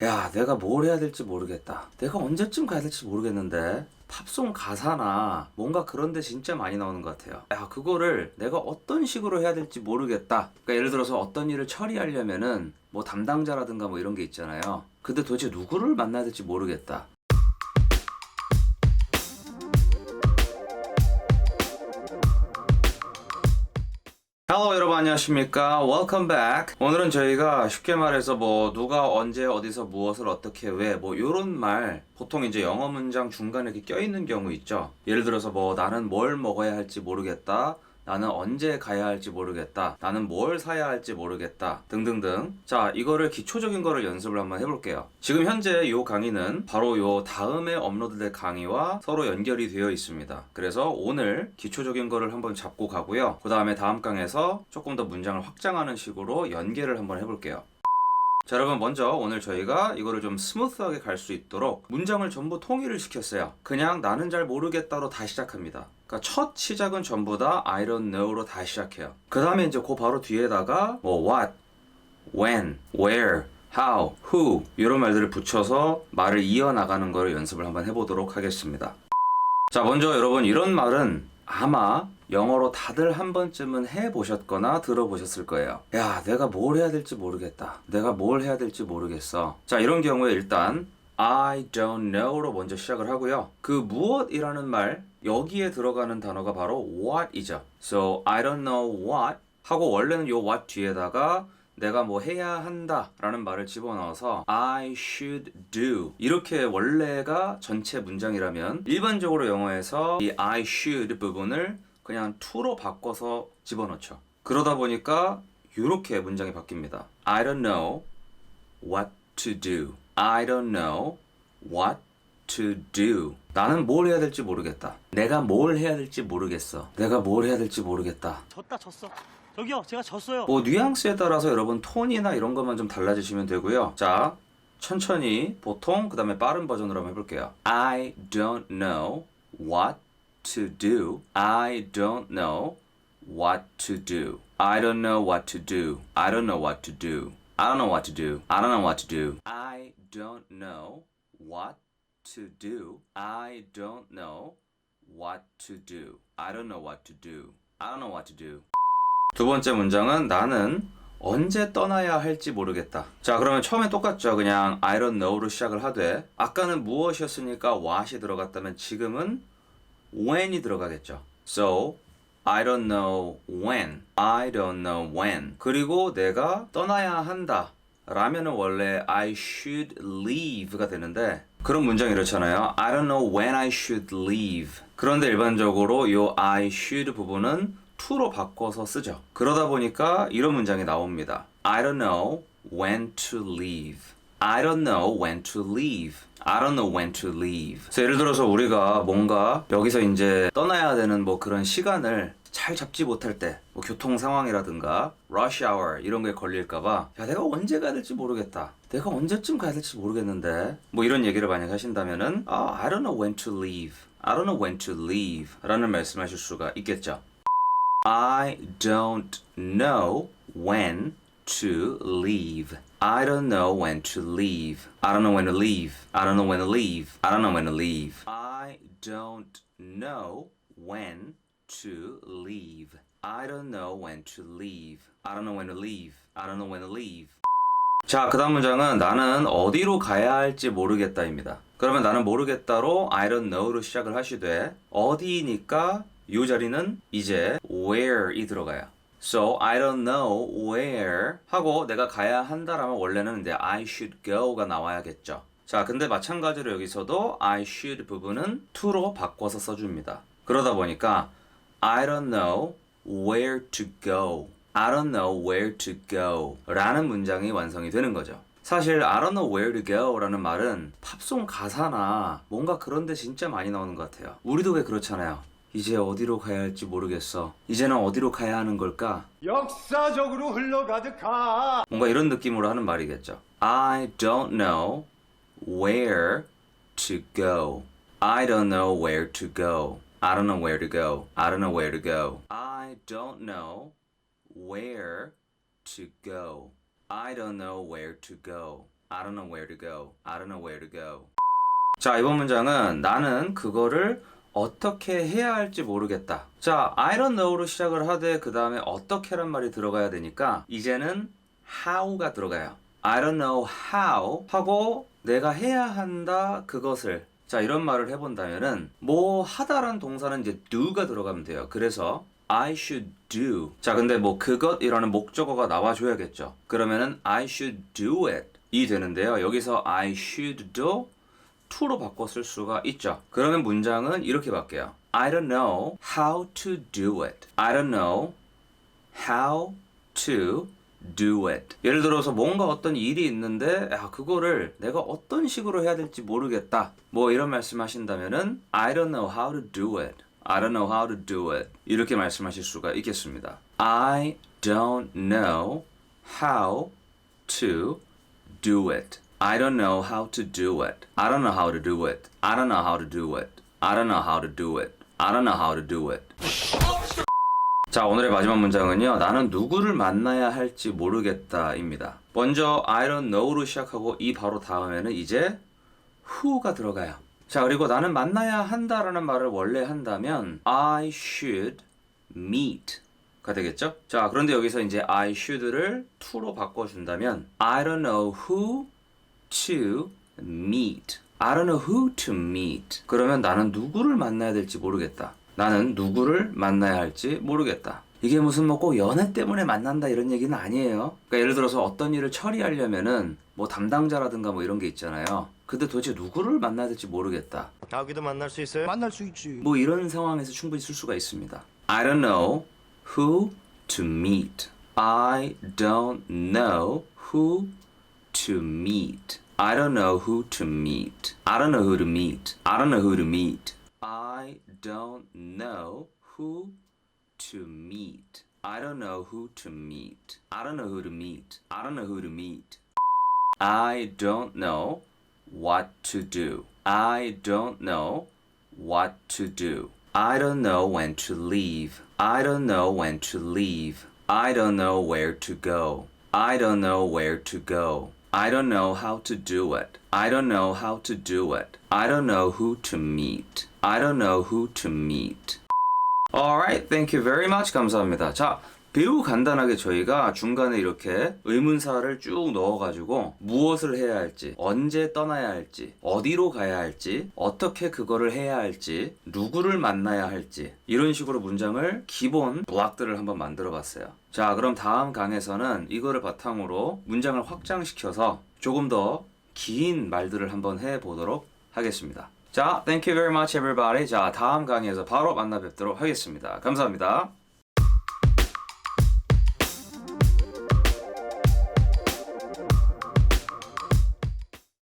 야, 내가 뭘 해야 될지 모르겠다. 내가 언제쯤 가야 될지 모르겠는데. 팝송 가사나 뭔가 그런 데 진짜 많이 나오는 것 같아요. 야, 그거를 내가 어떤 식으로 해야 될지 모르겠다. 그러니까 예를 들어서 어떤 일을 처리하려면은 뭐 담당자라든가 뭐 이런 게 있잖아요. 근데 도대체 누구를 만나야 될지 모르겠다. Hello 여러분 안녕하십니까? Welcome back. 오늘은 저희가 쉽게 말해서 뭐 누가 언제 어디서 무엇을 어떻게 왜 뭐 요런 말 보통 이제 영어 문장 중간에 껴있는 경우 있죠? 예를 들어서 뭐 나는 뭘 먹어야 할지 모르겠다 나는 언제 가야 할지 모르겠다. 나는 뭘 사야 할지 모르겠다. 등등등. 자, 이거를 기초적인 거를 연습을 한번 해볼게요. 지금 현재 이 강의는 바로 요 다음에 업로드될 강의와 서로 연결이 되어 있습니다. 그래서 오늘 기초적인 거를 한번 잡고 가고요. 그 다음에 다음 강에서 조금 더 문장을 확장하는 식으로 연계를 한번 해볼게요. 자 여러분 먼저 오늘 저희가 이거를 좀 스무스하게 갈 수 있도록 문장을 전부 통일을 시켰어요 그냥 나는 잘 모르겠다로 다 시작합니다 그러니까 첫 시작은 전부 다 I don't know로 다 시작해요 그 다음에 이제 그 바로 뒤에다가 뭐 what, when, where, how, who 이런 말들을 붙여서 말을 이어나가는 거를 연습을 한번 해보도록 하겠습니다 자 먼저 여러분 이런 말은 아마 영어로 다들 한 번쯤은 해보셨거나 들어보셨을 거예요. 야, 내가 뭘 해야 될지 모르겠다. 내가 뭘 해야 될지 모르겠어. 자, 이런 경우에 일단 I don't know로 먼저 시작을 하고요. 그 무엇이라는 말 여기에 들어가는 단어가 바로 what이죠. So I don't know what 하고 원래는 요 what 뒤에다가 내가 뭐 해야 한다 라는 말을 집어넣어서 I should do 이렇게 원래가 전체 문장이라면 일반적으로 영어에서 이 I should 부분을 그냥 to로 바꿔서 집어넣죠 그러다 보니까 이렇게 문장이 바뀝니다 I don't know what to do I don't know what to do 나는 뭘 해야 될지 모르겠다 내가 뭘 해야 될지 모르겠어 내가 뭘 해야 될지 모르겠다 졌다 졌어. 저기요, 제가 졌어요. 뭐 뉘앙스에 따라서 여러분 톤이나 이런 것만 좀 달라지시면 되고요. 자, 천천히 보통 그다음에 빠른 버전으로 한번 해볼게요. I don't know what to do. I don't know what to do. I don't know what to do. I don't know what to do. I don't know what to do. I don't know what to do. I don't know what to do. I don't know what to do. I don't know what to do. I don't know what to do. 두 번째 문장은 나는 언제 떠나야 할지 모르겠다. 자, 그러면 처음에 똑같죠. 그냥 I don't know로 시작을 하되 아까는 무엇이었으니까 what이 들어갔다면 지금은 when이 들어가겠죠. So, I don't know when. I don't know when. 그리고 내가 떠나야 한다. 라면은 원래 I should leave가 되는데 그런 문장이 이렇잖아요. I don't know when I should leave. 그런데 일반적으로 요 I should 부분은 to로 바꿔서 쓰죠. 그러다 보니까 이런 문장이 나옵니다. I don't know when to leave. I don't know when to leave. I don't know when to leave. 그래서 예를 들어서 우리가 뭔가 여기서 이제 떠나야 되는 뭐 그런 시간을 잘 잡지 못할 때, 뭐 교통 상황이라든가 rush hour 이런 거에 걸릴까봐 야 내가 언제 가야 될지 모르겠다. 내가 언제쯤 가야 될지 모르겠는데 뭐 이런 얘기를 만약 하신다면은 아 I don't know when to leave. I don't know when to leave.라는 말씀하실 수가 있겠죠. I don't know when to leave. I don't know when to leave. I don't know when to leave. I don't know when to leave. I don't know when to leave. I don't know when to leave. I don't know when to leave. I don't know when to leave. I don't know when to leave. 자, 그 다음 문장은 나는 어디로 가야 할지 모르겠다입니다. 그러면 나는 모르겠다로 I don't know로 시작을 하시되 어디니까 이 자리는 이제 where이 들어가요. So I don't know where 하고 내가 가야 한다라면 원래는 이제 I should go가 나와야겠죠. 자, 근데 마찬가지로 여기서도 I should 부분은 to로 바꿔서 써줍니다. 그러다 보니까 I don't know where to go. I don't know where to go. 라는 문장이 완성이 되는 거죠. 사실 I don't know where to go 라는 말은 팝송 가사나 뭔가 그런데 진짜 많이 나오는 것 같아요. 우리도 왜 그렇잖아요. 이제 어디로 가야 할지 모르겠어. 이제는 어디로 가야 하는 걸까? 역사적으로 흘러가득하 뭔가 이런 느낌으로 하는 말이겠죠. I don't know where to go. I don't know where to go. I don't know where to go. I don't know where to go. I don't know where to go. I don't know where to go. I don't know where to go. I don't know where to go. 자, 이번 문장은 나는 그거를 어떻게 해야 할지 모르겠다. 자, I don't know로 시작을 하되 그 다음에 어떻게란 말이 들어가야 되니까 이제는 how가 들어가요. I don't know how 하고 내가 해야 한다 그것을 자 이런 말을 해본다면은 뭐 하다란 동사는 이제 do가 들어가면 돼요. 그래서 I should do. 자 근데 뭐 그것이라는 목적어가 나와줘야겠죠. 그러면은 I should do it 이 되는데요. 여기서 I should do to로 바꿔 쓸 수가 있죠. 그러면 문장은 이렇게 바뀌어요. I don't know how to do it. I don't know how to do it. 예를 들어서 뭔가 어떤 일이 있는데 야 그거를 내가 어떤 식으로 해야 될지 모르겠다. 뭐 이런 말씀하신다면은 I don't know how to do it. I don't know how to do it. 이렇게 말씀하실 수가 있겠습니다. I don't know how to do it. I don't know how to do it. I don't know how to do it. I don't know how to do it. I don't know how to do it. I don't know how to do it. 자, 오늘의 마지막 문장은요. 나는 누구를 만나야 할지 모르겠다입니다. 먼저 I don't know로 시작하고 이 바로 다음에는 이제 who가 들어가요. 자, 그리고 나는 만나야 한다라는 말을 원래 한다면 I should meet 가 되겠죠? 자, 그런데 여기서 이제 I should를 to로 바꿔 준다면 I don't know who to meet. I don't know who to meet. 그러면 나는 누구를 만나야 될지 모르겠다. 나는 누구를 만나야 할지 모르겠다. 이게 무슨 뭐 꼭 연애 때문에 만난다 이런 얘기는 아니에요. 그러니까 예를 들어서 어떤 일을 처리하려면은 뭐 담당자라든가 뭐 이런 게 있잖아요. 근데 도대체 누구를 만나야 될지 모르겠다. 아기도 만날 수 있어요? 만날 수 있지. 뭐 이런 상황에서 충분히 쓸 수가 있습니다. I don't know who to meet. I don't know who to meet. I don't know who to meet. I don't know who to meet. I don't know who to meet. I don't know who to meet. I don't know who to meet. I don't know who to meet. I don't know who to meet. I don't know what to do. I don't know what to do. I don't know when to leave. I don't know when to leave. I don't know where to go. I don't know where to go. I don't know how to do it. I don't know how to do it. I don't know who to meet. I don't know who to meet. Alright, thank you very much. 감사합니다. 자, 매우 간단하게 저희가 중간에 이렇게 의문사를 쭉 넣어가지고 무엇을 해야 할지, 언제 떠나야 할지, 어디로 가야 할지, 어떻게 그거를 해야 할지, 누구를 만나야 할지, 이런 식으로 문장을 기본 블락들을 한번 만들어 봤어요. 자, 그럼 다음 강에서는 이거를 바탕으로 문장을 확장시켜서 조금 더 긴 말들을 한번 해 보도록 하겠습니다. 자, thank you very much everybody. 자, 다음 강의에서 바로 만나 뵙도록 하겠습니다. 감사합니다.